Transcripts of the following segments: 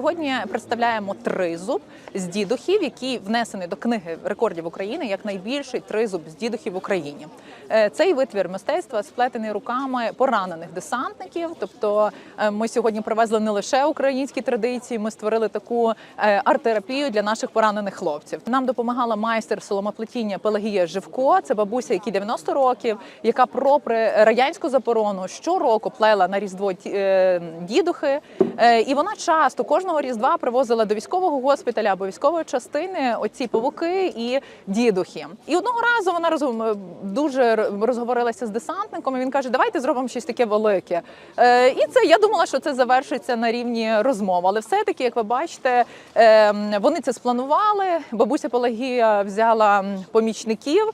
сьогодні представляємо тризуб з дідухів, який внесений до книги рекордів України як найбільший тризуб з дідухів в Україні. Е, Цей витвір мистецтва сплетений руками поранених десантників. Тобто, е, ми сьогодні привезли не лише українські традиції, ми створили таку е, арт-терапію для наших поранених хлопців. Нам допомагала майстер соломоплетіння Пелагія Живко. Це бабуся, якій 90 років, яка попри радянську заборону щороку плела на різдво дідухи. І вона часто кожного різдва привозила до військового госпіталя або військової частини оці павуки і дідухи. І одного разу вона розум- дуже розговорилася з десантником. і Він каже: Давайте зробимо щось таке велике. Е, І це я думала, що це завершиться на рівні розмов. Але все-таки, як ви бачите, е, вони це спланували. Бабуся Пелагія взяла помічників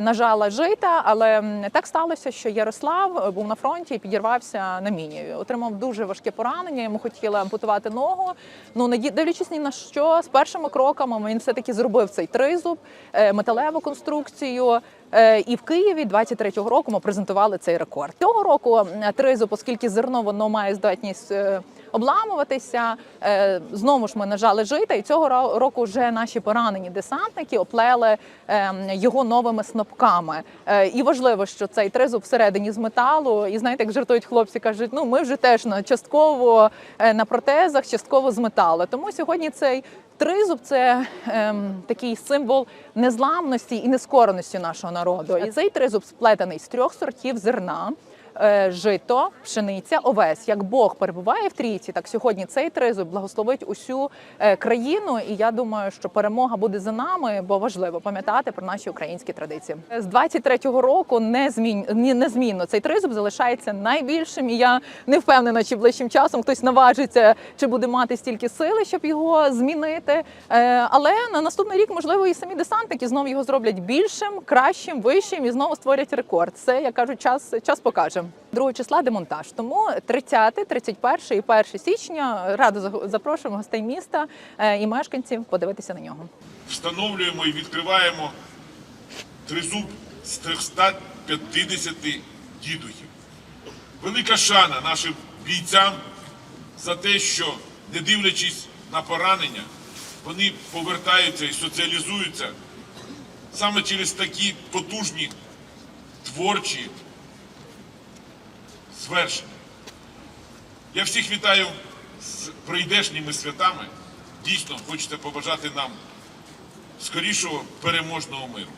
нажала жита, але так сталося, що Ярослав е, був на фронті і підірвався на міні. Отримав дуже важке поранення. Йому хотіли ампутувати ногу. Ну не дивлячись ні на що, з першими кроками він все таки зробив цей тризуб, е, металеву конструкцію. Е, І в Києві 23-го року ми презентували цей рекорд. Цього року м, тризуб, оскільки зерно воно має здатність е, обламуватися. е, Знову ж ми нажали жита, і цього ро- року вже наші поранені десантники оплели ем, його новими снопками. І важливо, що цей тризуб всередині з металу. І знаєте, як жартують хлопці, кажуть, ну ми вже теж на частково на протезах, частково з металу. Тому сьогодні цей тризуб це ем, такий символ незламності і нескореності нашого народу. І цей тризуб сплетений з трьох сортів зерна. Е, Жито, пшениця, овес. Як Бог перебуває в трійці, так сьогодні цей тризуб благословить усю е, країну. І я думаю, що перемога буде за нами, бо важливо пам'ятати про наші українські традиції. З 23-го року незмін... незмінно цей тризуб залишається найбільшим. І я не впевнена, чи ближчим часом хтось наважиться, чи буде мати стільки сили, щоб його змінити. Е, Але на наступний рік, можливо, і самі десантники знову його зроблять більшим, кращим, вищим і знову створять рекорд. Це як кажуть, час час покаже. 2 числа демонтаж. Тому 30, 31 і 1 січня радо запрошуємо гостей міста е, і мешканців подивитися на нього. встановлюємо і відкриваємо тризуб з 350 дідухів. Велика шана нашим бійцям за те, що, не дивлячись на поранення, вони повертаються і соціалізуються саме через такі потужні творчі звершення. Я всіх вітаю з прийдешніми святами. Дійсно, хочете побажати нам скорішого переможного миру.